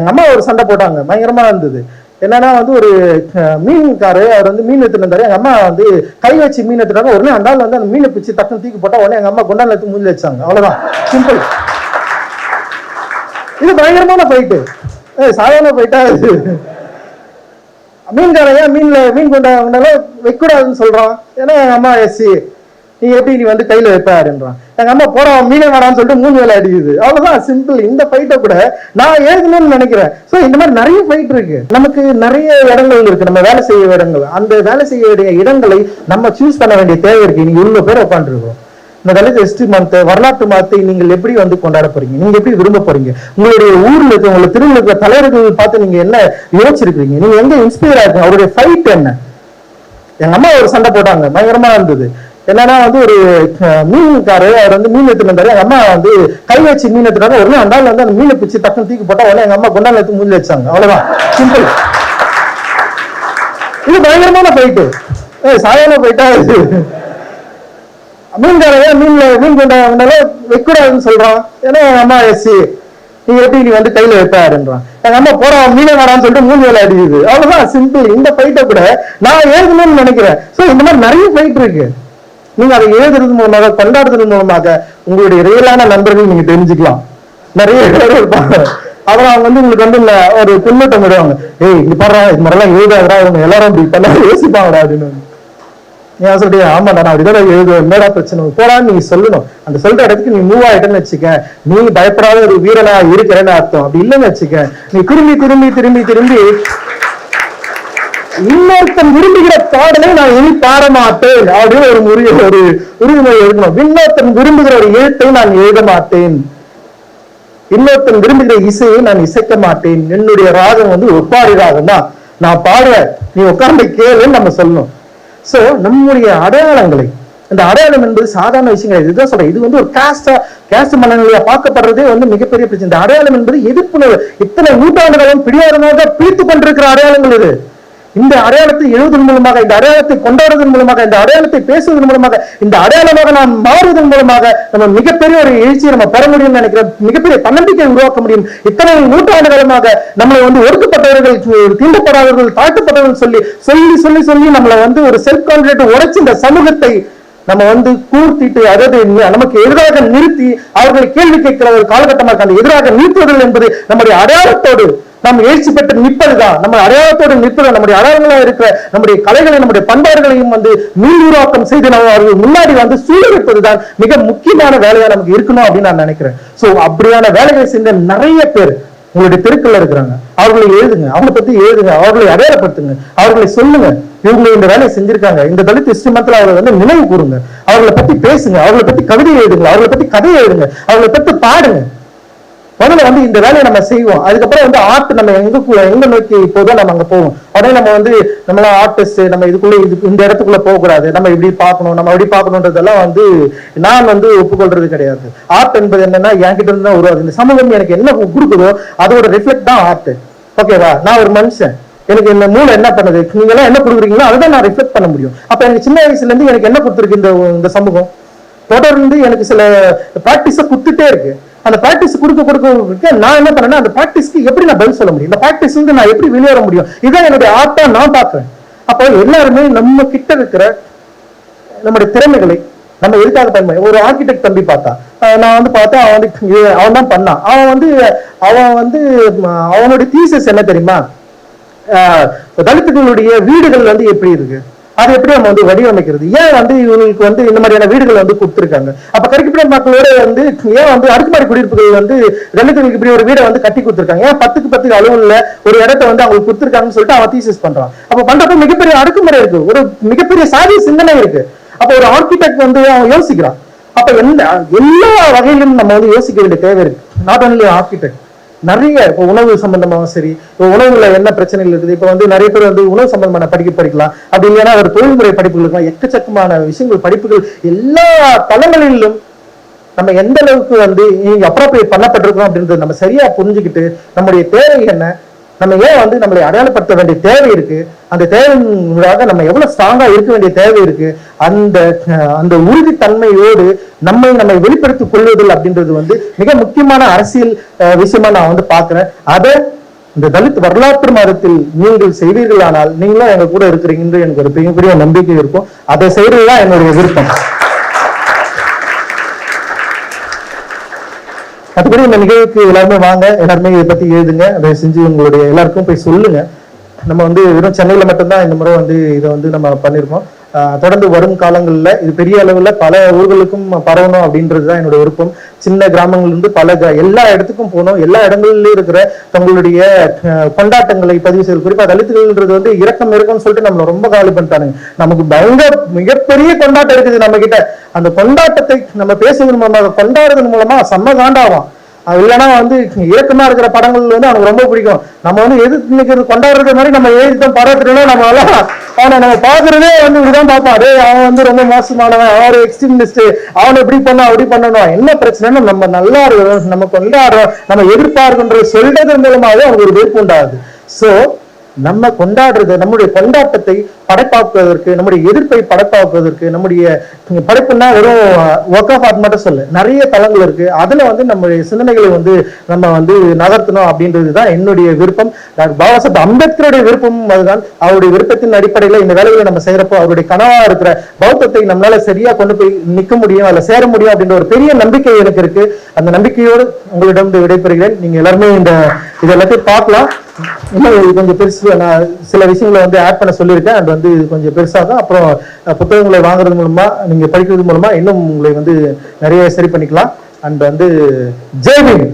எங்க அம்மா ஒரு சண்டை போட்டாங்க. பயங்கரமா இருந்தது என்னன்னா வந்து ஒரு மீன்காரு அவர் வந்து மீன் எடுத்துட்டு இருந்தாரு எங்க அம்மா வந்து கை வச்சு மீன் எடுத்துட்டாங்க உடனே அந்த ஆள் வந்து அந்த மீனை பிச்சு டக்குன்னு தூக்கி போட்டா உடனே எங்க அம்மா குண்டால எடுத்து மூஞ்சி வச்சாங்க. அவ்வளவுதான். சிம்பிள் இது பயங்கரமான ஃபைட்டு சாதாரண ஃபைட்டா இது. மீன்காரையா ஏன் மீன்ல மீன் கொண்டாங்கனால வைக்கூடாதுன்னு சொல்றான். ஏன்னா எங்க அம்மா எஸ்சி நீ எப்படி நீ வந்து கையில வைப்பாருன்றான். எங்க அம்மா போடா மீனே வேணாம்னு சொல்லிட்டு மூணு வேலை அடிக்குது. அவ்வளவுதான் சிம்பிள் இந்த ஃபைட்டை கூட நான் எழுதணும்னு நினைக்கிறேன். சோ இந்த மாதிரி நிறைய ஃபைட் இருக்கு. நமக்கு நிறைய இடங்கள் இருக்கு. நம்ம வேலை செய்ய இடங்கள். அந்த வேலை செய்ய வேண்டிய இடங்களை நம்ம சூஸ் பண்ண வேண்டிய தேவை இருக்கு. நீங்க இவ்வளவு பேர் உட்காந்துருக்கோம் இந்த தலித் ஹிஸ்டரி மந்த் வரலாற்று மாதத்தை நீங்கள் எப்படி வந்து கொண்டாட போறீங்க? நீங்க எப்படி விரும்ப போறீங்க? உங்களுடைய ஊர்ல இருக்க உங்களை திருவிழா இருக்கிற தலைவர்கள் பார்த்து நீங்க என்ன யோசிச்சிருக்கீங்க நீங்க எங்க இன்ஸ்பயர் ஆயிருக்கீங்க அவருடைய ஃபைட் என்ன? எங்க அம்மா ஒரு சண்டை போட்டாங்க. பயங்கரமா இருந்தது என்னன்னா வந்து ஒரு மீன்காரு அவர் வந்து மீன் எடுத்துட்டு வந்தாரு. எங்க அம்மா வந்து கை வச்சு மீன் எடுத்துட்டாங்க ஒரு அந்த நாள் வந்து அந்த மீனை பிச்சு டக்குன்னு தூக்கி போட்டா உடனே எங்க அம்மா குண்டால எடுத்து மூஞ்சி வச்சாங்க. அவ்வளவுதான். சிம்பிள் இது பயங்கரமான போயிட்டு ஏ சாயங்காலம் போயிட்டா இது. மீன்காரன் மீன்ல மீன் கொண்டாங்கனால வைக்கூடாதுன்னு சொல்றான். ஏன்னா எங்க அம்மா எஸ்சி நீ எப்படி நீ வந்து கையில வைப்பாருன்றான். எங்க அம்மா போடா மீனே வரான்னு சொல்லிட்டு மூணு வேலை அடிக்குது. அவ்வளவுதான் சிம்பிள் இந்த ஃபைட்டை கூட நான் எழுதணும்னு நினைக்கிறேன். சோ இந்த மாதிரி நிறைய ஃபைட் இருக்கு. நீங்க அதை எழுதுறது மூலமாக கொண்டாடுறது மூலமாக உங்களுடைய ரியலான நண்பர்கள் நீங்க தெரிஞ்சுக்கலாம். நிறைய பேர் இருப்பாங்க. அப்புறம் அவங்க வந்து உங்களுக்கு வந்து ஒரு பின்னட்டம் விடுவாங்க. ஏய் இங்க பாடுறா இது மாதிரிலாம் எழுதாதடா இவங்க எல்லாரும் இப்படி பண்ணா யோசிப்பாங்கடா அப்படின்னு. நீ சொல்றியா ஆமாடா நான் அப்படிதான் எழுதுவேன். என்னடா பிரச்சனை? போடான்னு நீ சொல்லணும். அந்த சொல்ற இடத்துக்கு நீ மூவ் ஆயிட்டேன்னு வச்சுக்க. நீ பயப்படாத ஒரு வீரனா இருக்கிறேன்னு அர்த்தம். அப்படி இல்லைன்னு வச்சுக்க. நீ திரும்பி திரும்பி திரும்பி திரும்பி இன்னொருத்தன் விரும்புகிற பாடலை நான் இனி பாட மாட்டேன் அப்படின்னு ஒரு முறிய ஒரு உறுதிமொழி எழுதணும் இன்னொருத்தன் விரும்புகிற ஒரு எழுத்தை நான் எழுத மாட்டேன். இன்னொருத்தன் விரும்புகிற இசையை நான் இசைக்க மாட்டேன். என்னுடைய ராகம் வந்து ஒப்பாரி ராகம் தான். நான் பாடுவேன் நீ உட்கார்ந்து கேளுன்னு நம்ம சொல்லணும். சோ நம்முடைய அடையாளங்களை இந்த அடையாளம் என்பது சாதாரண விஷயங்கள். இதுதான் சொல்றேன். இது வந்து ஒரு காஸ்டா காஸ்ட் மனநிலையா பார்க்கப்படுறதே வந்து மிகப்பெரிய பிரச்சனை. இந்த அடையாளம் என்பது எதிர்ப்புணர்வு. இத்தனை நூற்றாண்டுகளும் பிடிவாதமாக பிடித்து கொண்டிருக்கிற அடையாளங்கள் இது. இந்த அடையாளத்தை எழுதுவதன் மூலமாக இந்த அடையாளத்தை கொண்டாடுவதன் மூலமாக இந்த அடையாளத்தை பேசுவதன் மூலமாக இந்த அடையாளமாக நாம் மாறுவதன் மூலமாக நம்ம மிகப்பெரிய ஒரு எழுச்சியை நம்ம பெற முடியும்னு நினைக்கிறேன் மிகப்பெரிய தன்னம்பிக்கை உருவாக்க முடியும். இத்தனை நூற்றாண்டு காலமாக நம்மளை வந்து ஒடுக்கப்பட்டவர்கள் தீண்டப்படாதவர்கள் தாழ்த்தப்பட்டவர்கள் சொல்லி சொல்லி சொல்லி சொல்லி நம்மளை வந்து ஒரு செல்ஃப் கான்பிடென்ட் உடைச்சு இந்த சமூகத்தை நம்ம வந்து கூர்த்திட்டு அதாவது நமக்கு எதிராக நிறுத்தி அவர்களை கேள்வி கேட்கிற ஒரு காலகட்டமாக அந்த எதிராக நிறுத்துவதில் என்பது நம்முடைய அடையாளத்தோடு நாம் எழுச்சி பெற்று நிற்பதுதான். நம்ம அடையாளத்தோடு நிற்பது நம்முடைய அடையாளங்களா இருக்கிற நம்முடைய கலைகளை நம்முடைய பண்பாடுகளையும் வந்து மீளுருவாக்கம் செய்து நம்ம அவர்கள் முன்னாடி வந்து சூழலிப்பதுதான் மிக முக்கியமான வேலையா நமக்கு இருக்கணும் அப்படின்னு நான் நினைக்கிறேன். சோ அப்படியான வேலைகளை செஞ்ச நிறைய பேர் உங்களுடைய தெருக்கள்ல இருக்கிறாங்க. அவர்களை எழுதுங்க. அவங்களை பத்தி எழுதுங்க. அவர்களை அடையாளப்படுத்துங்க. அவர்களை சொல்லுங்க. இவங்க இந்த வேலையை செஞ்சிருக்காங்க. இந்த தலித் இஸ்டிமத்துல அவர்களை வந்து நினைவு கூறுங்க. அவர்களை பத்தி பேசுங்க. அவர்களை பத்தி கவிதை எழுதுங்க. அவர்களை பத்தி கதை எழுதுங்க. அவர்களை பத்தி பாடுங்க. முதல்ல வந்து இந்த வேலையை நம்ம செய்வோம். அதுக்கப்புறம் வந்து ஆர்ட் நம்ம எங்க எங்க நோக்கி போதோ நம்ம அங்க போவோம். உடனே நம்ம வந்து நம்மள ஆர்டிஸ்ட் நம்ம இதுக்குள்ள இது இந்த இடத்துக்குள்ள போக கூடாது நம்ம இப்படி பார்க்கணும் நம்ம எப்படி பார்க்கணுன்றதெல்லாம் வந்து நான் வந்து ஒப்புக்கொள்றது கிடையாது. ஆர்ட் என்பது என்னன்னா என்கிட்ட இருந்து தான் உருவாது இந்த சமூகம் எனக்கு என்ன கொடுக்குதோ அதோட ரிஃப்ளெக்ட் தான் ஆர்ட் ஓகேவா நான் ஒரு மனுஷன். எனக்கு இந்த மூளை என்ன பண்ணுது? நீங்க எல்லாம் என்ன கொடுக்குறீங்களோ அதை தான் நான் ரிஃப்ளெக்ட் பண்ண முடியும். அப்ப எனக்கு சின்ன வயசுல இருந்து எனக்கு என்ன கொடுத்துருக்கு இந்த இந்த சமூகம்? தொடர்ந்து எனக்கு சில ப்ராக்டிஸை கொடுத்துட்டே இருக்கு. அந்த ப்ராக்டிஸ் கொடுக்க கொடுக்க நான் என்ன பண்ணேன்னா அந்த ப்ராக்டிஸ்க்கு எப்படி நான் பதில் சொல்ல முடியும்? இந்த ப்ராக்டிஸ் வந்து நான் எப்படி வெளியேற முடியும்? இதுதான் என்னுடைய ஆர்ட்டா நான் பார்க்கிறேன். அப்போ எல்லாருமே நம்ம கிட்ட இருக்கிற நம்முடைய திறமைகளை நம்ம எதுக்காக பயன்படுத்த ஒரு ஆர்கிடெக்ட் தம்பி பார்த்தா. நான் வந்து பார்த்தா அவன் வந்து அவன் தான் பண்ணான். அவன் வந்து அவன் வந்து அவனுடைய தீசஸ் என்ன தெரியுமா? தலித்துகளுடைய வீடுகள் வந்து எப்படி இருக்கு? அதை எப்படி நம்ம வந்து வடிவமைக்கிறது? ஏன் வந்து இவங்களுக்கு வந்து இந்த மாதிரியான வீடுகள் வந்து கொடுத்துருக்காங்க? அப்ப கரிப்பிட மக்களோட வந்து ஏன் வந்து அடுக்குமாடி குடியிருப்புகள் வந்து தலித்துகளுக்கு இப்படி ஒரு வீடை வந்து கட்டி கொடுத்துருக்காங்க? ஏன் பத்துக்கு பத்துக்கு அளவுல ஒரு இடத்த வந்து அவங்களுக்கு கொடுத்துருக்காங்கன்னு சொல்லிட்டு அவன் தீசஸ் பண்றான். அப்ப பண்றப்ப மிகப்பெரிய அடுக்குமுறை இருக்கு. ஒரு மிகப்பெரிய சாதி சிந்தனை இருக்கு. அப்ப ஒரு ஆர்கிடெக்ட் வந்து அவன் யோசிக்கிறான். அப்ப எந்த எல்லா வகையிலும் நம்ம வந்து யோசிக்க வேண்டிய தேவை இருக்கு. நாட் ஒன்லி ஆர்கிடெக்ட் நிறைய இப்போ உணவு சம்பந்தமாகவும் சரி இப்போ உணவுல என்ன பிரச்சனைகள் இருக்குது? இப்போ வந்து நிறைய பேர் வந்து உணவு சம்பந்தமான படிக்க படிக்கலாம். அப்படி இல்லைன்னா ஒரு தொழில்முறை படிப்புகளுக்கு எக்கச்சக்கமான விஷயங்கள் படிப்புகள் எல்லா தளங்களிலும் நம்ம எந்த அளவுக்கு வந்து அப்ரோப்ரியேட் பண்ணப்பட்டிருக்கோம் அப்படின்றது நம்ம சரியா புரிஞ்சுக்கிட்டு நம்முடைய தேவை என்ன நம்ம ஏன் வந்து நம்மளை அடையாளப்படுத்த வேண்டிய தேவை இருக்கு? அந்த தேவைங்களாக நம்ம எவ்வளவு ஸ்ட்ராங்கா இருக்க வேண்டிய தேவை இருக்கு? அந்த அந்த உறுதித்தன்மையோடு நம்மை நம்மை வெளிப்படுத்திக் கொள்வதில் அப்படின்றது வந்து மிக முக்கியமான அரசியல் அஹ், விஷயமா நான் வந்து பாக்குறேன் அதை இந்த தலித் வரலாற்று மாதத்தில் நீங்கள் செய்வீர்களானால் நீங்களும் எங்க கூட இருக்கிறீங்கன்னு எனக்கு ஒரு பெரிய நம்பிக்கை இருக்கும். அதை செய்யறதுதான் என்னுடைய விருப்பம். மற்றபடி இந்த நிகழ்வுக்கு எல்லாருமே வாங்க எல்லாருமே இதை பத்தி எழுதுங்க அதை செஞ்சு உங்களுடைய எல்லாருக்கும் போய் சொல்லுங்க. நம்ம வந்து வெறும் சென்னையில மட்டும்தான் இந்த முறை வந்து இதை வந்து நம்ம பண்ணியிருக்கோம் தொடர்ந்து வரும் காலங்கள்ல இது பெரிய அளவில் பல ஊர்களுக்கும் பரவணும் அப்படின்றது தான் என்னோட விருப்பம். சின்ன கிராமங்கள்ல இருந்து பல எல்லா இடத்துக்கும் போகணும். எல்லா இடங்கள்லயும் இருக்கிற தங்களுடைய கொண்டாட்டங்களை பதிவு செய்வது குறிப்பா தலித்துகள்ன்றது வந்து இறக்கம் இருக்கும்னு சொல்லிட்டு நம்மள ரொம்ப காலி பண்ணிட்டானுங்க. நமக்கு பயங்கர மிகப்பெரிய கொண்டாட்டம் இருக்குது நம்ம கிட்ட. அந்த கொண்டாட்டத்தை நம்ம பேசுவதன் மூலமாக கொண்டாடுறதன் மூலமா செம்ம காண்டாகும் அது இல்லைன்னா வந்து இயக்கமா இருக்கிற படங்கள் வந்து அவனுக்கு ரொம்ப பிடிக்கும். நம்ம வந்து எது இன்னைக்கு கொண்டாடுறது மாதிரி நம்ம எழுதிட்டோம் படத்துலன்னா நம்ம எல்லாம் அவனை நம்ம பாக்குறதே வந்து இப்படிதான் பார்ப்பான். அவன் வந்து ரொம்ப மோசமானவன். அவன் எக்ஸ்ட்ரீமிஸ்ட் அவனை இப்படி பண்ணா அப்படி பண்ணணும். என்ன பிரச்சனைன்னு நம்ம நல்லா இருக்கிறோம் நம்ம கொண்டாடுறோம். நம்ம எதிர்பார்க்கின்ற சொல்றது மூலமாவே அவனுக்கு ஒரு வெறுப்பு உண்டாகுது. சோ நம்ம கொண்டாடுறது நம்முடைய கொண்டாட்டத்தை படைப்பாக்குவதற்கு நம்முடைய எதிர்ப்பை படைப்பாக்குவதற்கு நம்முடைய படைப்புன்னா வெறும் ஒர்க் ஆஃப் ஆர்ட் மட்டும் சொல்ல நிறைய தளங்கள் இருக்கு. அதுல வந்து நம்முடைய சிந்தனைகளை வந்து நம்ம வந்து நகர்த்தணும் அப்படின்றது தான் என்னுடைய விருப்பம். பாபா சாஹேப் அம்பேத்கருடைய விருப்பமும் அதுதான். அவருடைய விருப்பத்தின் அடிப்படையில இந்த வேலைகளை நம்ம செய்யறப்போ அவருடைய கனவா இருக்கிற பௌத்தத்தை நம்மளால சரியா கொண்டு போய் நிக்க முடியும் அதுல சேர முடியும் அப்படின்ற ஒரு பெரிய நம்பிக்கை எனக்கு இருக்கு. அந்த நம்பிக்கையோடு உங்களிடம் விடைபெறுகிறேன். நீங்க எல்லாருமே இந்த இது எல்லாத்தையும் பார்க்கலாம். இன்னும் கொஞ்சம் பெருசு நான் சில விஷயங்களை வந்து ஆட் பண்ண சொல்லியிருக்கேன். அண்ட் வந்து இது கொஞ்சம் தான். அப்புறம் புத்தகங்களை வாங்குறது மூலமா நீங்க படிக்கிறது மூலமா இன்னும் உங்களை வந்து நிறைய சரி பண்ணிக்கலாம். அண்ட் வந்து ஜெய்பீம்